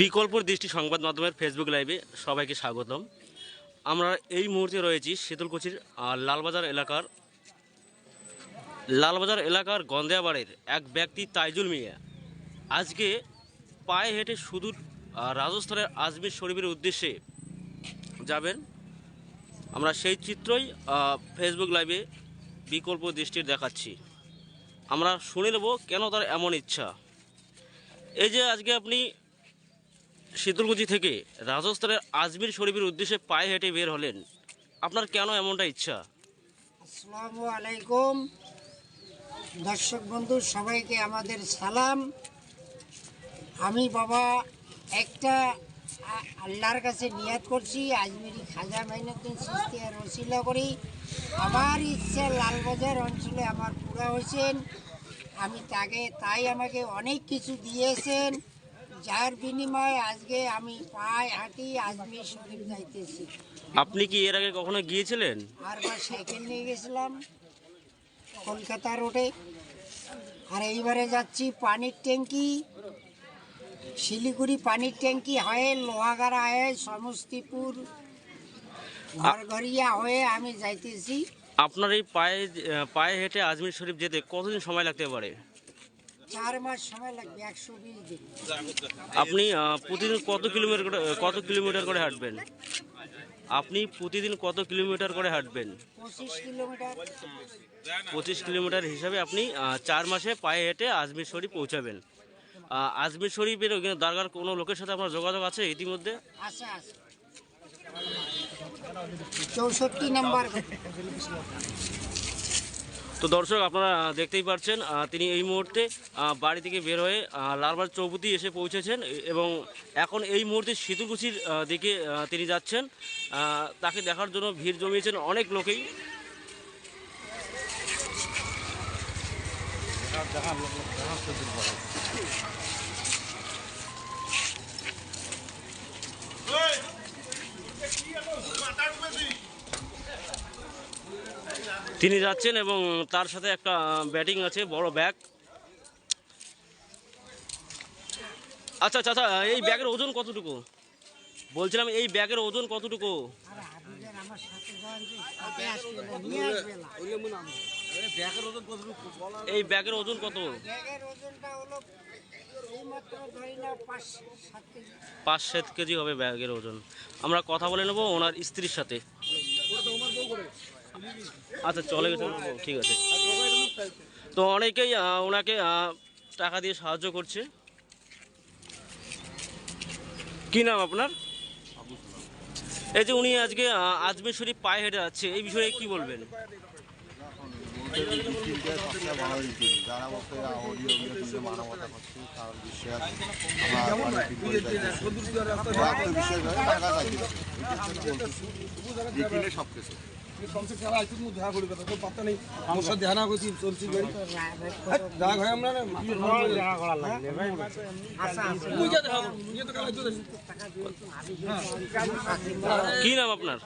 বিকল্প দৃষ্টি সংবাদ মাধ্যমের ফেসবুক লাইভে সবাইকে স্বাগতম। আমরা এই মুহূর্তে রয়েছি শীতলকুচির লালবাজার এলাকার লালবাজার এলাকার গন্দেয়াবাড়ির এক ব্যক্তি তাইজুল মিয়া। আজকে পায়ে হেঁটে সুদূর রাজস্থানের আজমির শরীফের উদ্দেশ্যে যাবেন। আমরা সেই চিত্রই ফেসবুক লাইভে বিকল্প দৃষ্টির দেখাচ্ছি। আমরা শুনে নেব কেন তার এমন ইচ্ছা। এই যে আজকে আপনি শীতলকুচি থেকে রাজস্থানের আজমির শরীফের উদ্দেশ্যে পায়ে হেঁটে বের হলেন, আপনার কেন এমনটা ইচ্ছা? আসসালামু আলাইকুম। দর্শক বন্ধু, সবাইকে আমাদের সালাম। আমি বাবা একটা আল্লাহর কাছে নিয়াত করছি, আজমেরি খাজা মাইনুদ্দিন সৃষ্টি আর রসিলা করি। আমার ইচ্ছা লালবাজার অঞ্চলে আমার পুরা হয়েছেন আমি তাকে তাই আমাকে অনেক কিছু দিয়েছেন যার বিনিময়ে আজকে আমি পায়ে হাঁটি আজমির শরীফ যাইতেছি। আপনি কি এর আগে কখনো গিয়েছিলেন? আর বা সাইকেল নিয়ে গেছিলাম কলকাতা রোডে। আর এইবারে যাচ্ছি পানির ট্যাঙ্কি শিলিগুড়ি পানির ট্যাঙ্কি হয়ে লোহাগাড়া হয়ে সমস্তিপুর ঘরঘরিয়া হয়ে আমি যাইতেছি। আপনার এই পায়ে পায়ে হেঁটে আজমির শরীফ যেতে কতদিন সময় লাগতে পারে? চার মাস সময় লাগবে একশো বিশ দিন। আপনি প্রতিদিন কত কিলোমিটার করে কত কিলোমিটার করে হাঁটবেন? আপনি প্রতিদিন কত কিলোমিটার করে হাঁটবেন? পঁচিশ কিলোমিটার। হিসাবে আপনি চার মাসে পায়ে হেঁটে আজমির শরীফ পৌঁছাবেন। আজমির শরীফের ওখানে দরগার কোনো লোকের সাথে আপনার যোগাযোগ আছে ইতিমধ্যে? আছে আছে। তো দর্শক, আপনারা দেখতেই পারছেন তিনি এই মুহূর্তে বাড়ি থেকে বের হয়ে লালবাগ চৌপতি এসে পৌঁছেছেন এবং এখন এই মুহূর্তে শীতলকুচির দিকে তিনি যাচ্ছেন। তাকে দেখার জন্য ভিড় জমিয়েছেন অনেক লোকেই। তিনি যাচ্ছেন এবং তার সাথে একটা ব্যাটিং আছে, বড় ব্যাগ। আচ্ছা চাচা এই ব্যাগের ওজন কতটুকু? বলছিলাম এই ব্যাগের ওজন কতটুকু। এই ব্যাগের ওজন কত? পাঁচ সাত কেজি হবে ব্যাগের ওজন। আমরা কথা বলে নেব ওনার স্ত্রীর সাথে। আচ্ছা চলে গেছে। ঠিক আছে। তো অনেকেই ওনাকে টাকা দিয়ে সাহায্য করছে। কি নাম আপনার? এই যে উনি আজকে আজমের শরীফ পায়ে হেঁটে যাচ্ছে, এই বিষয়ে কি বলবেন? কমসে কম আইছি মু দেখা করি কথা তো পাত্তা নেই। আমার সাথে দেখা না করছি চলছি গাড়ি। দেখা হয় আমরা আইতো কি নাম আপনার?